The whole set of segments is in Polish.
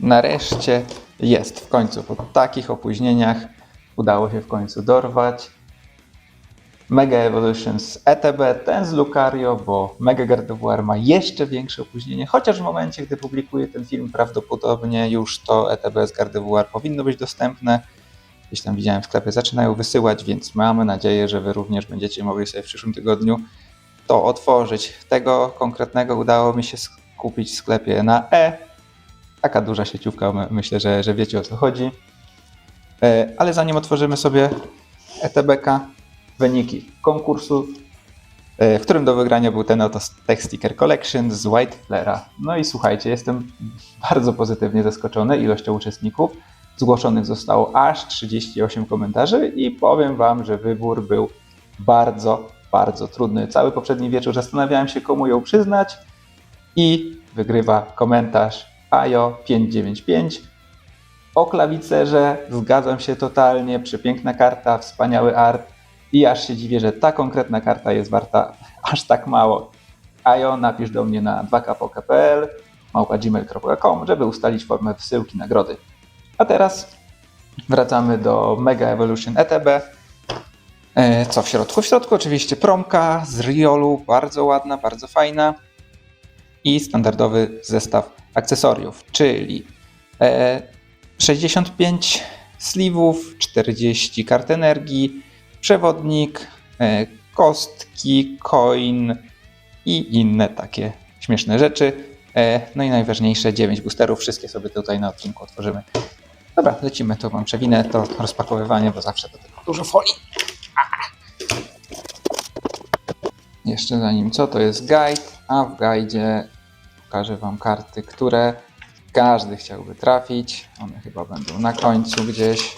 nareszcie jest w końcu. Po takich opóźnieniach udało się w końcu dorwać. Mega Evolution z ETB, ten z Lucario, bo Mega Gardevoir ma jeszcze większe opóźnienie, chociaż w momencie, gdy publikuję ten film, prawdopodobnie już to ETB z Gardevoir powinno być dostępne. Gdzieś tam widziałem w sklepie, zaczynają wysyłać, więc mamy nadzieję, że Wy również będziecie mogli sobie w przyszłym tygodniu to otworzyć. Tego konkretnego udało mi się skupić w sklepie na E. Taka duża sieciówka, my- myślę, że, że wiecie o co chodzi. E, Ale zanim otworzymy sobie ETBK, wyniki konkursu, e, w którym do wygrania był ten oto Tech Sticker Collection z White Flera. No i słuchajcie, jestem bardzo pozytywnie zaskoczony ilością uczestników. Zgłoszonych zostało aż 38 komentarzy i powiem Wam, że wybór był bardzo, bardzo trudny. Cały poprzedni wieczór zastanawiałem się, komu ją przyznać i wygrywa komentarz AJO595 o klawicerze. Zgadzam się totalnie, przepiękna karta, wspaniały art i aż się dziwię, że ta konkretna karta jest warta aż tak mało. AJO napisz do mnie na 2kpok.pl małpa.gmail.com, żeby ustalić formę wysyłki nagrody. A teraz wracamy do Mega Evolution ETB. E, Co w środku? W środku oczywiście promka z Riolu, bardzo ładna, bardzo fajna i standardowy zestaw akcesoriów, czyli e, 65 sliwów, 40 kart energii, przewodnik, e, kostki, coin i inne takie śmieszne rzeczy. E, No i najważniejsze 9 boosterów, wszystkie sobie tutaj na odcinku otworzymy. Dobra, lecimy, to wam przewinę to rozpakowywanie, bo zawsze do tego dużo folii. Jeszcze zanim co, to jest guide, a w guidzie pokażę Wam karty, które każdy chciałby trafić. One chyba będą na końcu gdzieś.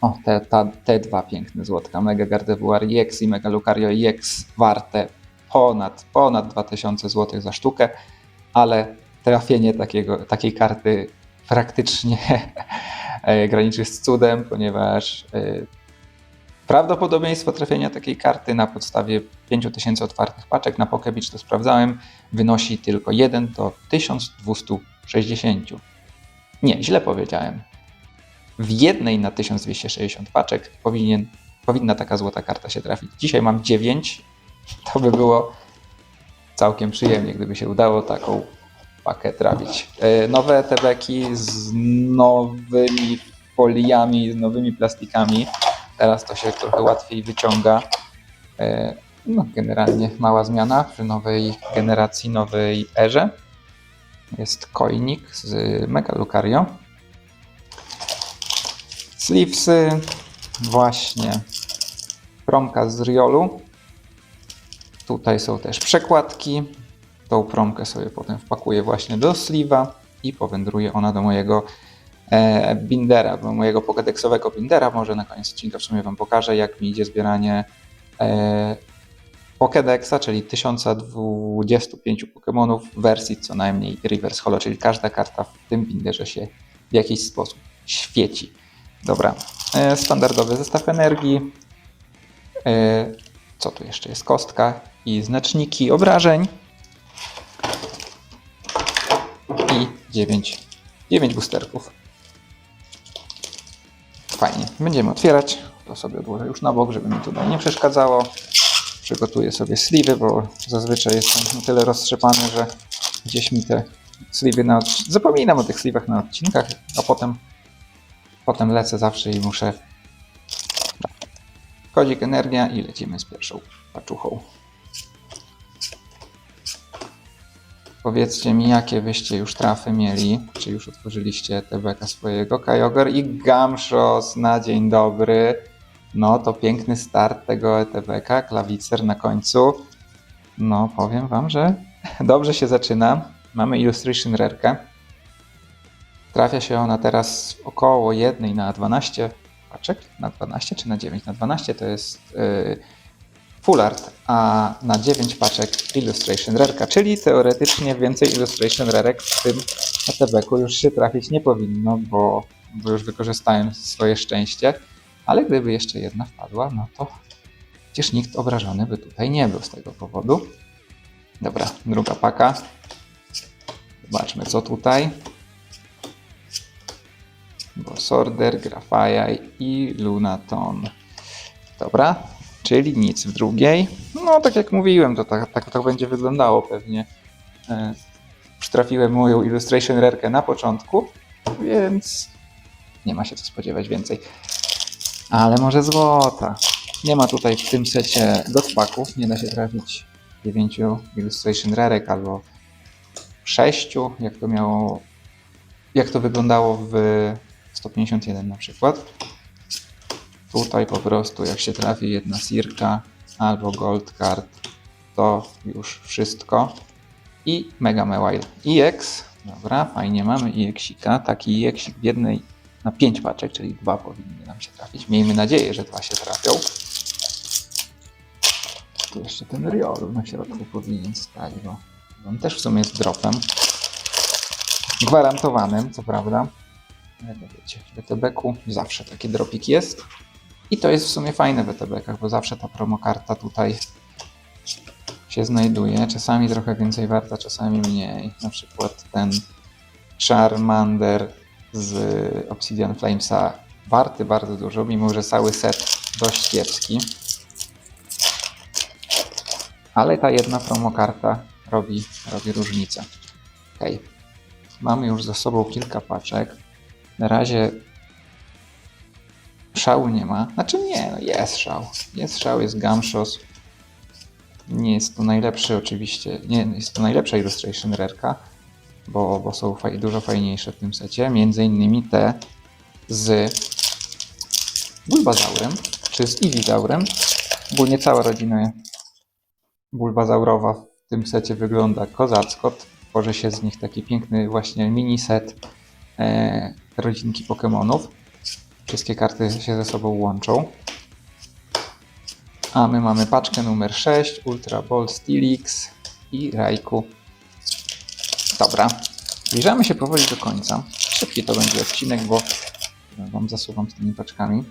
O, te, ta, te dwa piękne złotka. Mega Gardevoir EX i Mega Lucario EX warte ponad, ponad 2000 zł za sztukę, ale trafienie takiego, takiej karty praktycznie e, graniczy z cudem, ponieważ e, Prawdopodobieństwo trafienia takiej karty na podstawie 5000 otwartych paczek na Pokebitch to sprawdzałem, wynosi tylko 1 do 1260. Nie, źle powiedziałem. W jednej na 1260 paczek powinien, powinna taka złota karta się trafić. Dzisiaj mam 9. To by było całkiem przyjemnie, gdyby się udało taką pakę trafić. E, Nowe tebeki z nowymi foliami, z nowymi plastikami. Teraz to się trochę łatwiej wyciąga. E, No, generalnie mała zmiana przy nowej generacji, nowej erze. Jest coinik z Mega Lucario. Sleevesy, właśnie promka z Riolu. Tutaj są też przekładki. Tą promkę sobie potem wpakuję właśnie do sleeve'a i powędruje ona do mojego bindera, do mojego pokedeksowego bindera. Może na koniec odcinka w sumie Wam pokażę, jak mi idzie zbieranie e, Pokédexa, czyli 1025 Pokémonów w wersji co najmniej Reverse Holo, czyli każda karta w tym binderze się w jakiś sposób świeci. Dobra, e, standardowy zestaw energii. E, co tu jeszcze jest? Kostka i znaczniki obrażeń. I 9, 9 boosterków. Fajnie. Będziemy otwierać. To sobie odłożę już na bok, żeby mi tutaj nie przeszkadzało. Przygotuję sobie sliwy, bo zazwyczaj jestem na tyle roztrzepany, że gdzieś mi te sliwy na Zapominam o tych sliwach na odcinkach, a potem potem lecę zawsze i muszę Kodzik energia i lecimy z pierwszą paczuchą. Powiedzcie mi, jakie wyście już trafy mieli, czy już otworzyliście TBK swojego Kyogre i Gamszos na dzień dobry. No to piękny start tego ETBK, klawicer na końcu. No powiem wam, że dobrze się zaczyna. Mamy Illustration Rarkę. Trafia się ona teraz około 1 na 12 paczek. Na 12 czy na 9? Na 12 to jest yy, Full Art, a na 9 paczek Illustration Rareka, czyli teoretycznie więcej Illustration Rarek w tym ATB-ku już się trafić nie powinno, bo, bo już wykorzystałem swoje szczęście. Ale gdyby jeszcze jedna wpadła, no to przecież nikt obrażony by tutaj nie był z tego powodu. Dobra, druga paka. Zobaczmy, co tutaj. Bosorder, Grafajaj i Lunaton. Dobra, czyli nic w drugiej. No, tak jak mówiłem, to tak, tak będzie wyglądało pewnie. E, Już trafiłem moją Illustration Rarkę na początku, więc nie ma się co spodziewać więcej. Ale może złota. Nie ma tutaj w tym secie dotpaków, nie da się trafić 9 Illustration Rarek albo 6, jak to miało, jak to wyglądało w 151 na przykład. Tutaj po prostu jak się trafi jedna Sirka albo Gold Card, to już wszystko. I Mega Mewile EX. Dobra, fajnie mamy EXika. Taki EXik w jednej na 5 paczek, czyli dwa powinny nam się trafić. Miejmy nadzieję, że dwa się trafią. Tu jeszcze ten Riolu na środku powinien stać, bo on też w sumie jest dropem. Gwarantowanym, co prawda. Ale wiecie, w WTB-ku zawsze taki dropik jest. I to jest w sumie fajne w WTB-kach, bo zawsze ta promokarta tutaj się znajduje. Czasami trochę więcej warta, czasami mniej. Na przykład ten Charmander z Obsidian Flamesa warty bardzo dużo, mimo że cały set dość kiepski. Ale ta jedna promokarta robi, robi różnicę. Okej. Mamy już za sobą kilka paczek. Na razie szału nie ma. Znaczy nie, no jest szał. Jest szał, jest Gamshos. Nie jest to najlepszy oczywiście, nie jest to najlepsza Illustration Rareka, bo, bo są faj, dużo fajniejsze w tym secie. Między innymi te z Bulbazaurem, czy z Iwizaurem. Ogólnie cała rodzina bulbazaurowa w tym secie wygląda kozacko. Tworzy się z nich taki piękny właśnie mini set e, rodzinki Pokémonów. Wszystkie karty się ze sobą łączą. A my mamy paczkę numer 6, Ultra Ball Steelix i Raiku. Dobra, zbliżamy się powoli do końca. Szybki to będzie odcinek, bo Wam zasuwam z tymi paczkami.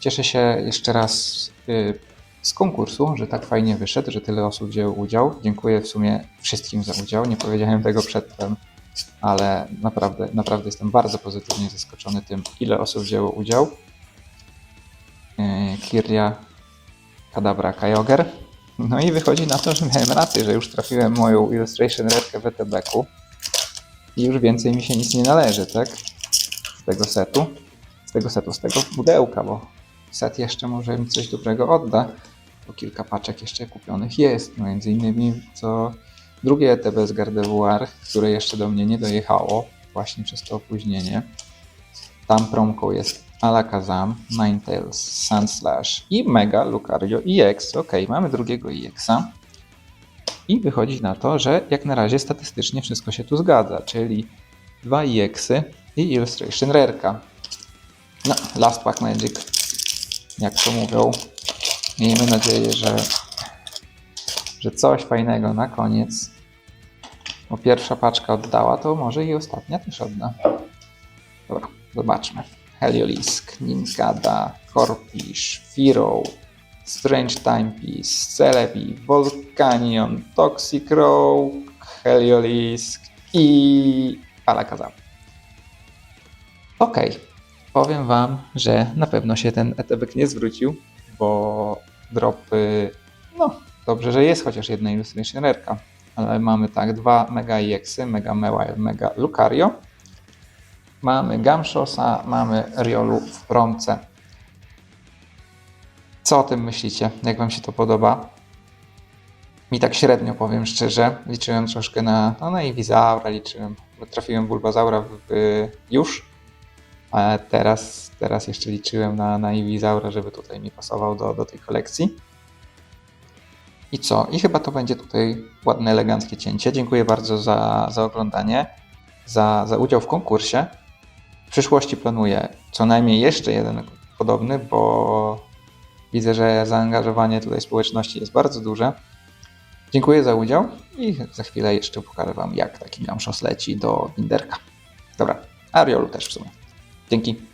Cieszę się jeszcze raz y, z konkursu, że tak fajnie wyszedł, że tyle osób wzięło udział. Dziękuję w sumie wszystkim za udział. Nie powiedziałem tego przedtem, ale naprawdę, naprawdę jestem bardzo pozytywnie zaskoczony tym, ile osób wzięło udział. Yy, Kiria, Kadabra, Kyogre. No i wychodzi na to, że miałem rację, że już trafiłem moją Illustration Redkę w ETB-ku i już więcej mi się nic nie należy, tak? Z tego setu. Z tego setu, z tego pudełka, bo set jeszcze może mi coś dobrego odda, bo kilka paczek jeszcze kupionych jest, między innymi co drugie ETB z Gardevoir, które jeszcze do mnie nie dojechało, właśnie przez to opóźnienie. Tam promką jest Alakazam, Ninetales, Sandslash i Mega Lucario EX. Ok, mamy drugiego EXa. I wychodzi na to, że jak na razie statystycznie wszystko się tu zgadza, czyli dwa EXy i Illustration Rareka. No, Last Pack Magic, jak to mówią. Miejmy nadzieję, że, że coś fajnego na koniec. Bo pierwsza paczka oddała, to może i ostatnia też odda. Dobra, zobaczmy. Heliolisk, Ninkada, Corpish, Firo, Strange Timepiece, Celebi, Volcanion, Toxic Rogue, Heliolisk i Alakazam. Okej, powiem Wam, że na pewno się ten etebek nie zwrócił, bo dropy, no dobrze, że jest chociaż jedna Illustration Rareka, ale mamy tak, dwa Mega EXy, Mega Mewile, Mega Lucario, mamy Gamshosa, mamy Riolu w promce. Co o tym myślicie? Jak Wam się to podoba? Mi tak średnio powiem szczerze. Liczyłem troszkę na, no, na Iwizaura, liczyłem, bo trafiłem Bulbazaura w, już, a teraz, teraz jeszcze liczyłem na, na Iwizaura, żeby tutaj mi pasował do, do tej kolekcji. I co? I chyba to będzie tutaj ładne, eleganckie cięcie. Dziękuję bardzo za, za oglądanie, za, za udział w konkursie. W przyszłości planuję co najmniej jeszcze jeden podobny, bo widzę, że zaangażowanie tutaj społeczności jest bardzo duże. Dziękuję za udział i za chwilę jeszcze pokażę Wam, jak taki gamszos leci do Winderka. Dobra, Ariolu też w sumie. Dzięki.